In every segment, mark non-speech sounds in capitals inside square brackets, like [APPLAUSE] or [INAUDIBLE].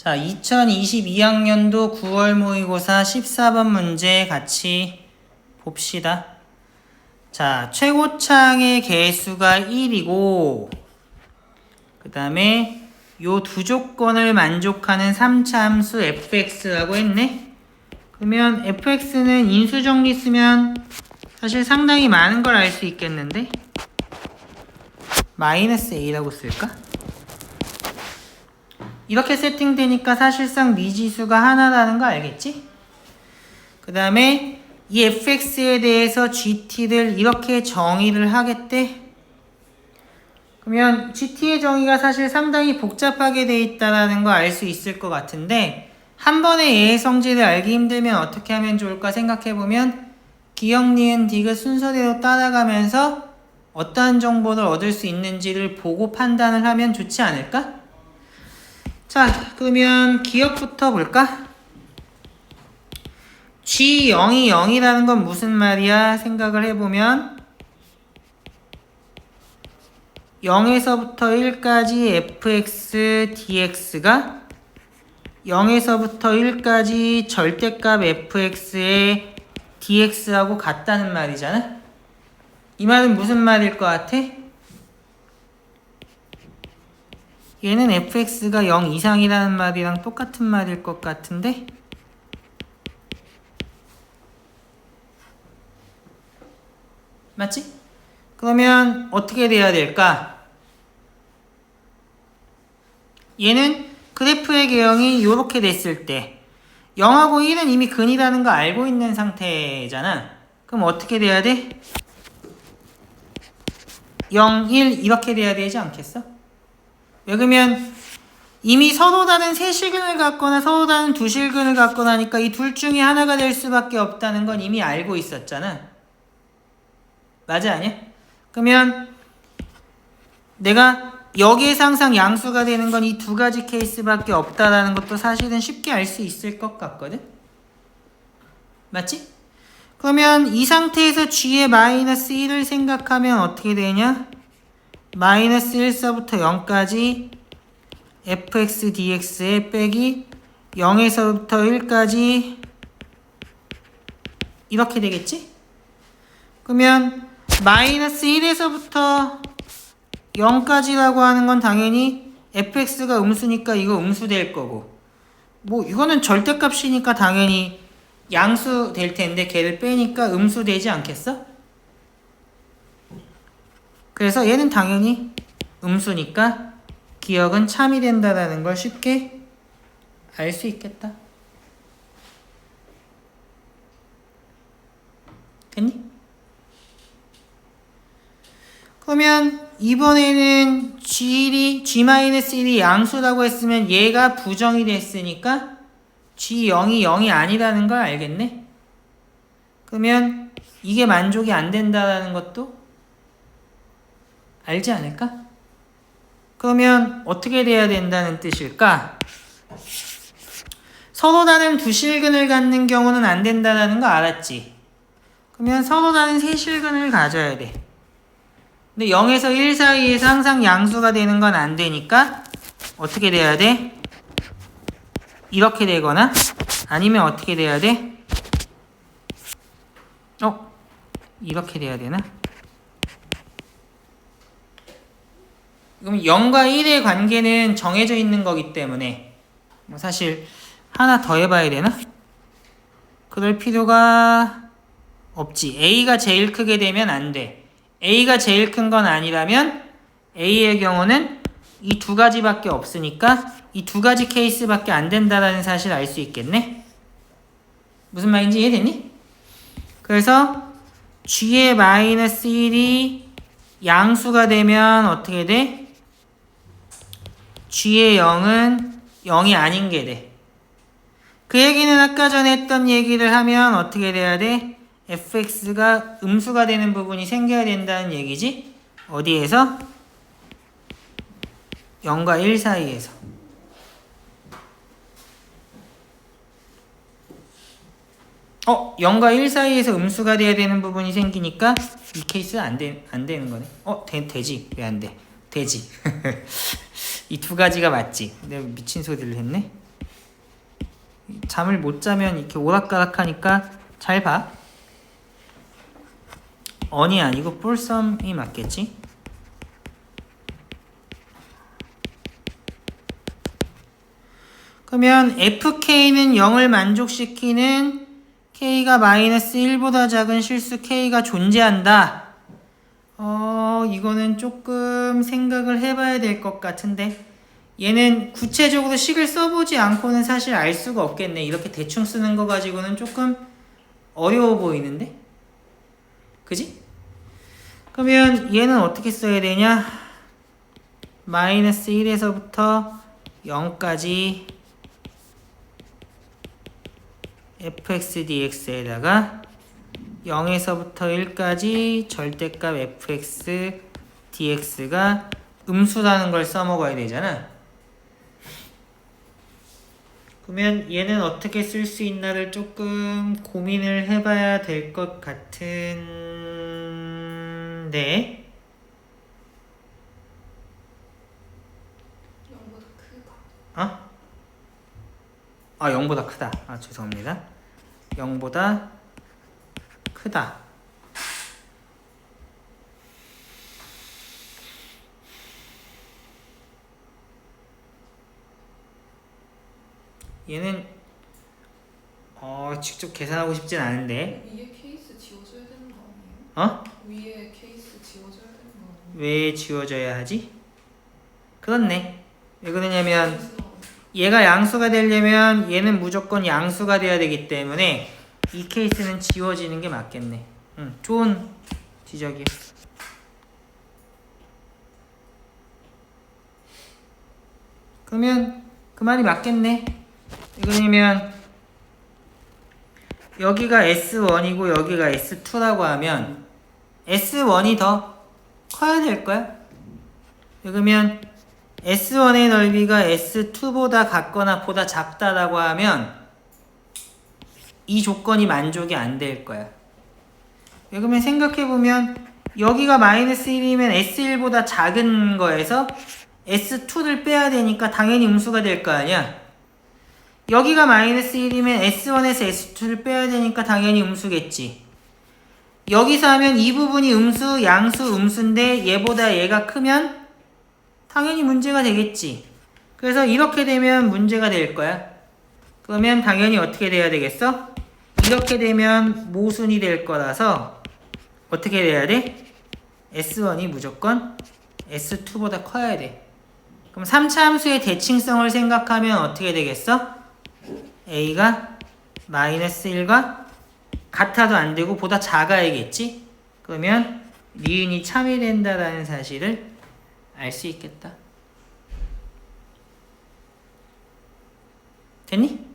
자, 2022학년도 9월 모의고사 14번 문제 같이 봅시다. 자, 최고창의 개수가 1이고, 그 다음에 요 두 조건을 만족하는 3차 함수 fx라고 했네? 그러면 fx는 인수정리 쓰면 사실 상당히 많은 걸 알 수 있겠는데? 마이너스 a라고 쓸까? 이렇게 세팅되니까 사실상 미지수가 하나라는 거 알겠지? 그 다음에 이 fx에 대해서 gt를 이렇게 정의를 하겠대. 그러면 gt의 정의가 사실 상당히 복잡하게 돼 있다라는 거 알 수 있을 것 같은데 한 번에 얘의 성질을 알기 힘들면 어떻게 하면 좋을까 생각해 보면 기억, 니은, 디귿 순서대로 따라가면서 어떠한 정보를 얻을 수 있는지를 보고 판단을 하면 좋지 않을까? 자, 그러면 기억부터 볼까? G0이 0이라는 건 무슨 말이야? 생각을 해보면 0에서부터 1까지 fx dx가 0에서부터 1까지 절대값 fx의 dx하고 같다는 말이잖아? 이 말은 무슨 말일 것 같아? 얘는 fx가 0 이상이라는 말이랑 똑같은 말일 것 같은데? 맞지? 그러면 어떻게 돼야 될까? 얘는 그래프의 개형이 이렇게 됐을 때 0하고 1은 이미 근이라는 거 알고 있는 상태잖아. 그럼 어떻게 돼야 돼? 0, 1 이렇게 돼야 되지 않겠어? 왜 그러면 이미 다른 세 실근을 갖거나 서로 다른 두 실근을 갖거나 하니까 이 둘 중에 하나가 될 수밖에 없다는 건 이미 알고 있었잖아. 맞아 아니야? 그러면 내가 여기에서 항상 양수가 되는 건 이 두 가지 케이스밖에 없다라는 것도 사실은 쉽게 알 수 있을 것 같거든? 맞지? 그러면 이 상태에서 g의 마이너스 1을 생각하면 어떻게 되냐? 마이너스 1서부터 0까지 fx dx의 빼기 0에서부터 1까지 이렇게 되겠지? 그러면 마이너스 1에서부터 0까지라고 하는 건 당연히 fx가 음수니까 이거 음수 될 거고 뭐 이거는 절대값이니까 당연히 양수 될 텐데 걔를 빼니까 음수 되지 않겠어? 그래서 얘는 당연히 음수니까 기억은 참이 된다라는 걸 쉽게 알 수 있겠다. 됐니? 그러면 이번에는 G1이 G-1이 양수라고 했으면 얘가 부정이 됐으니까 G0이 0이 아니라는 걸 알겠네? 그러면 이게 만족이 안 된다는 것도 알지 않을까? 그러면 어떻게 돼야 된다는 뜻일까? 서로 다른 두 실근을 갖는 경우는 안 된다는 거 알았지? 그러면 서로 다른 세 실근을 가져야 돼. 근데 0에서 1 사이에서 항상 양수가 되는 건 안 되니까 어떻게 돼야 돼? 이렇게 되거나 아니면 어떻게 돼야 돼? 어? 이렇게 돼야 되나? 그럼 0과 1의 관계는 정해져 있는 거기 때문에 뭐 사실 하나 더 해봐야 되나? 그럴 필요가 없지. A가 제일 크게 되면 안 돼. A가 제일 큰 건 아니라면 A의 경우는 이 두 가지밖에 없으니까 이 두 가지 케이스밖에 안 된다라는 사실 알 수 있겠네. 무슨 말인지 이해됐니? 그래서 G의 마이너스 1이 양수가 되면 어떻게 돼? G의 0은 0이 아닌 게 돼. 그 얘기는 아까 전에 했던 얘기를 하면 어떻게 돼야 돼? fx가 음수가 되는 부분이 생겨야 된다는 얘기지? 어디에서? 0과 1 사이에서. 어, 0과 1 사이에서 음수가 돼야 되는 부분이 생기니까 이 케이스 안, 되, 안 되는 거네. 어, 되, 되지. 왜 안 돼? 되지. [LAUGHS] 이 두 가지가 맞지. 내가 미친 소리를 했네. 잠을 못 자면 이렇게 오락가락하니까 잘 봐. 언이 아니고 뿔썸이 맞겠지? 그러면 fk는 0을 만족시키는 k가 마이너스 1보다 작은 실수 k가 존재한다. 어, 이거는 조금 생각을 해봐야 될 것 같은데 얘는 구체적으로 식을 써보지 않고는 사실 알 수가 없겠네. 이렇게 대충 쓰는 거 가지고는 조금 어려워 보이는데? 그지? 그러면 얘는 어떻게 써야 되냐? 마이너스 1에서부터 0까지 fx dx에다가 0에서부터 1까지 절대값 fx dx가 음수라는 걸 써먹어야 되잖아. 그러면 얘는 어떻게 쓸 수 있나를 조금 고민을 해봐야 될 것 같은데 0보다 크다. 어? 아 0보다 크다. 아 죄송합니다. 0보다 크다. 얘는 어 직접 계산하고 싶진 않은데 위에 케이스 지워줘야 되는 거 아니에요? 어? 위에 케이스 지워줘야 되는 거 아니에요? 왜 지워져야 하지? 그렇네. 왜 그러냐면 얘가 양수가 되려면 얘는 무조건 양수가 돼야 되기 때문에 이 케이스는 지워지는 게 맞겠네. 응, 좋은 지적이야. 그러면 그 말이 맞겠네. 이거냐면 여기가 S1이고 여기가 S2라고 하면 S1이 더 커야 될 거야. 그러면 S1의 넓이가 S2보다 같거나 보다 작다라고 하면 이 조건이 만족이 안 될 거야. 왜 그러면 생각해보면 여기가 마이너스 1이면 S1보다 작은 거에서 S2를 빼야 되니까 당연히 음수가 될 거 아니야. 여기가 마이너스 1이면 S1에서 S2를 빼야 되니까 당연히 음수겠지. 여기서 하면 이 부분이 음수, 양수, 음수인데 얘보다 얘가 크면 당연히 문제가 되겠지. 그래서 이렇게 되면 문제가 될 거야. 그러면 당연히 어떻게 돼야 되겠어? 이렇게 되면 모순이 될 거라서 어떻게 돼야 돼? S1이 무조건 S2보다 커야 돼. 그럼 3차 함수의 대칭성을 생각하면 어떻게 되겠어? A가 마이너스 1과 같아도 안 되고 보다 작아야겠지? 그러면 니은이 참이 된다라는 사실을 알 수 있겠다. 됐니?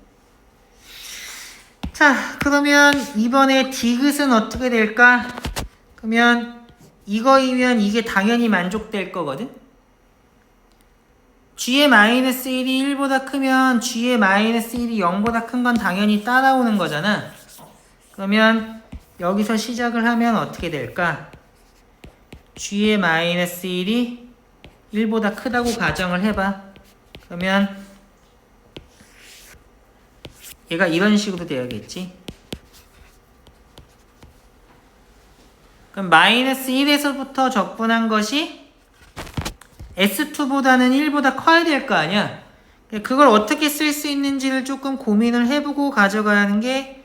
자, 그러면 이번에 디귿은 어떻게 될까? 그러면 이거이면 이게 당연히 만족될 거거든? g의 마이너스 1이 1보다 크면 g의 마이너스 1이 0보다 큰 건 당연히 따라오는 거잖아. 그러면 여기서 시작을 하면 어떻게 될까? g의 마이너스 1이 1보다 크다고 가정을 해봐. 그러면 얘가 이런 식으로 되어야겠지. 그럼 마이너스 1에서부터 적분한 것이 S2보다는 1보다 커야 될 거 아니야. 그걸 어떻게 쓸 수 있는지를 조금 고민을 해보고 가져가는 게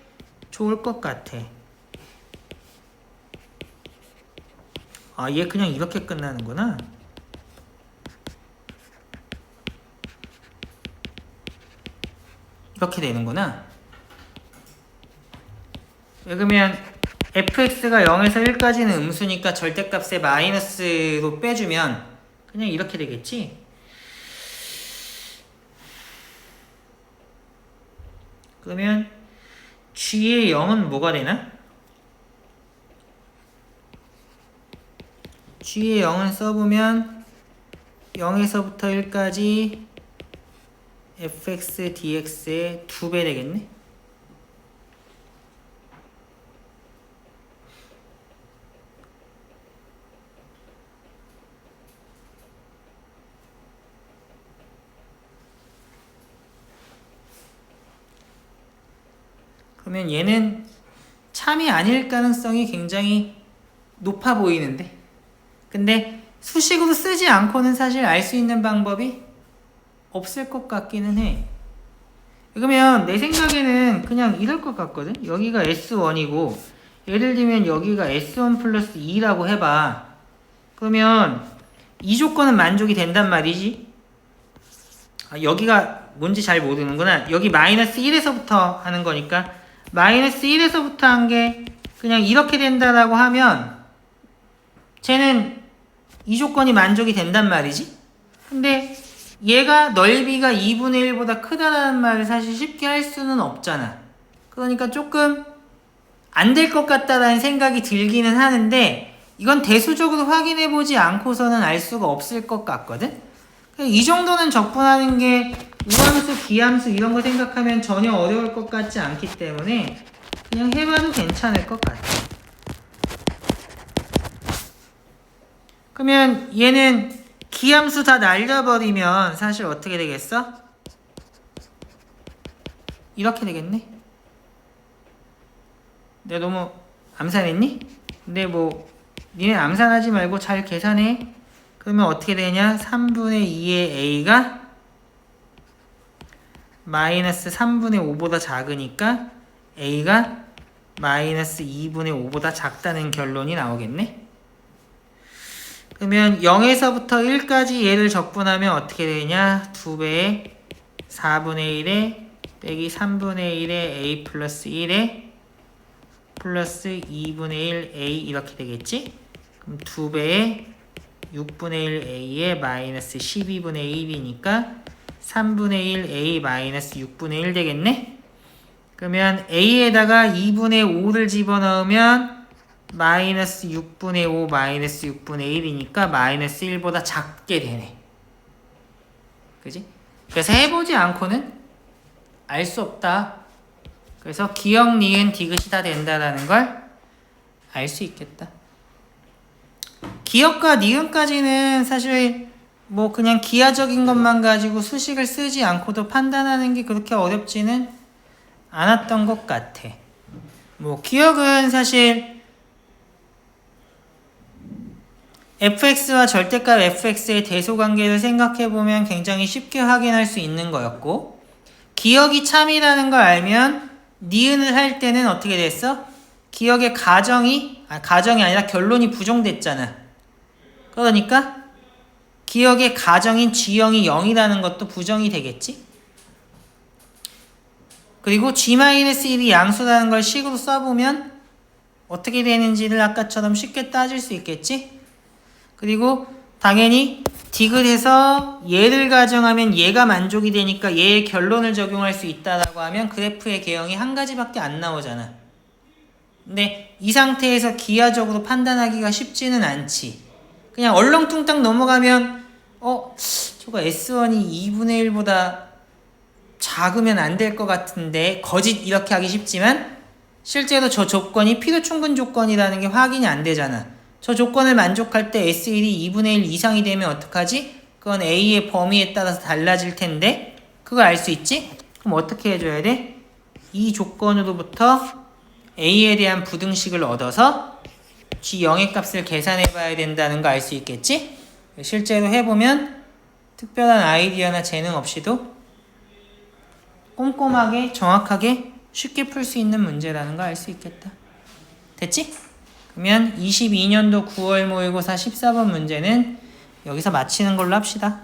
좋을 것 같아. 아, 얘 그냥 이렇게 끝나는구나. 이렇게 되는구나. 왜 그러면 fx가 0에서 1까지는 음수니까 절대값에 마이너스로 빼주면 그냥 이렇게 되겠지? 그러면 g의 0은 뭐가 되나? g의 0은 써보면 0에서부터 1까지 fx dx의 2배 되겠네? 그러면 얘는 참이 아닐 가능성이 굉장히 높아 보이는데 근데 수식으로 쓰지 않고는 사실 알 수 있는 방법이 없을 것 같기는 해. 그러면 내 생각에는 그냥 이럴 것 같거든. 여기가 S1이고 예를 들면 여기가 S1 플러스 2라고 해봐. 그러면 이 조건은 만족이 된단 말이지. 아, 여기가 뭔지 잘 모르는구나. 여기 마이너스 1에서부터 하는 거니까 마이너스 1에서부터 한 게 그냥 이렇게 된다라고 하면 쟤는 이 조건이 만족이 된단 말이지. 근데 얘가 넓이가 2분의 1보다 크다라는 말을 사실 쉽게 할 수는 없잖아. 그러니까 조금 안 될 것 같다라는 생각이 들기는 하는데 이건 대수적으로 확인해 보지 않고서는 알 수가 없을 것 같거든. 이 정도는 적분하는 게 우함수, 비함수 이런 거 생각하면 전혀 어려울 것 같지 않기 때문에 그냥 해봐도 괜찮을 것 같아. 그러면 얘는 기함수 다 날려버리면 사실 어떻게 되겠어? 이렇게 되겠네. 내가 너무 암산했니? 근데 뭐 니네 암산하지 말고 잘 계산해. 그러면 어떻게 되냐? 3분의 2의 a가 마이너스 3분의 5보다 작으니까 a가 마이너스 2분의 5보다 작다는 결론이 나오겠네. 그러면 0에서부터 1까지 얘를 적분하면 어떻게 되냐? 2배의 4분의 1에 빼기 3분의 1에 a 플러스 1에 플러스 2분의 1 a 이렇게 되겠지? 그럼 2배의 6분의 1 a에 마이너스 12분의 1이니까 3분의 1 a 마이너스 6분의 1 되겠네? 그러면 a에다가 2분의 5를 집어넣으면 마이너스 6분의 5 마이너스 6분의 1이니까 마이너스 1보다 작게 되네. 그지? 그래서 해보지 않고는 알 수 없다. 그래서 기억, 니은, 디귿이 다 된다라는 걸 알 수 있겠다. 기억과 니은까지는 사실 뭐 그냥 기하적인 것만 가지고 수식을 쓰지 않고도 판단하는 게 그렇게 어렵지는 않았던 것 같아. 뭐 기억은 사실 fx와 절대값 fx의 대소관계를 생각해보면 굉장히 쉽게 확인할 수 있는 거였고 기억이 참이라는 걸 알면 니은을 할 때는 어떻게 됐어? 기억의 가정이 아, 가정이 아니라 결론이 부정됐잖아. 그러니까 기억의 가정인 G형이 0이라는 것도 부정이 되겠지? 그리고 G-1이 양수라는 걸 식으로 써보면 어떻게 되는지를 아까처럼 쉽게 따질 수 있겠지? 그리고 당연히 디귿에서 얘를 가정하면 얘가 만족이 되니까 얘의 결론을 적용할 수 있다라고 하면 그래프의 개형이 한 가지밖에 안 나오잖아. 근데 이 상태에서 기하적으로 판단하기가 쉽지는 않지. 그냥 얼렁뚱땅 넘어가면 어 저거 S1이 2분의 1보다 작으면 안 될 것 같은데 거짓 이렇게 하기 쉽지만 실제로 저 조건이 필요 충분 조건이라는 게 확인이 안 되잖아. 저 조건을 만족할 때 S1이 2분의 1 이상이 되면 어떡하지? 그건 A의 범위에 따라서 달라질 텐데 그걸 알 수 있지? 그럼 어떻게 해줘야 돼? 이 조건으로부터 A에 대한 부등식을 얻어서 G0의 값을 계산해 봐야 된다는 거 알 수 있겠지? 실제로 해보면 특별한 아이디어나 재능 없이도 꼼꼼하게 정확하게 쉽게 풀 수 있는 문제라는 거 알 수 있겠다. 됐지? 그러면 22년도 9월 모의고사 14번 문제는 여기서 마치는 걸로 합시다.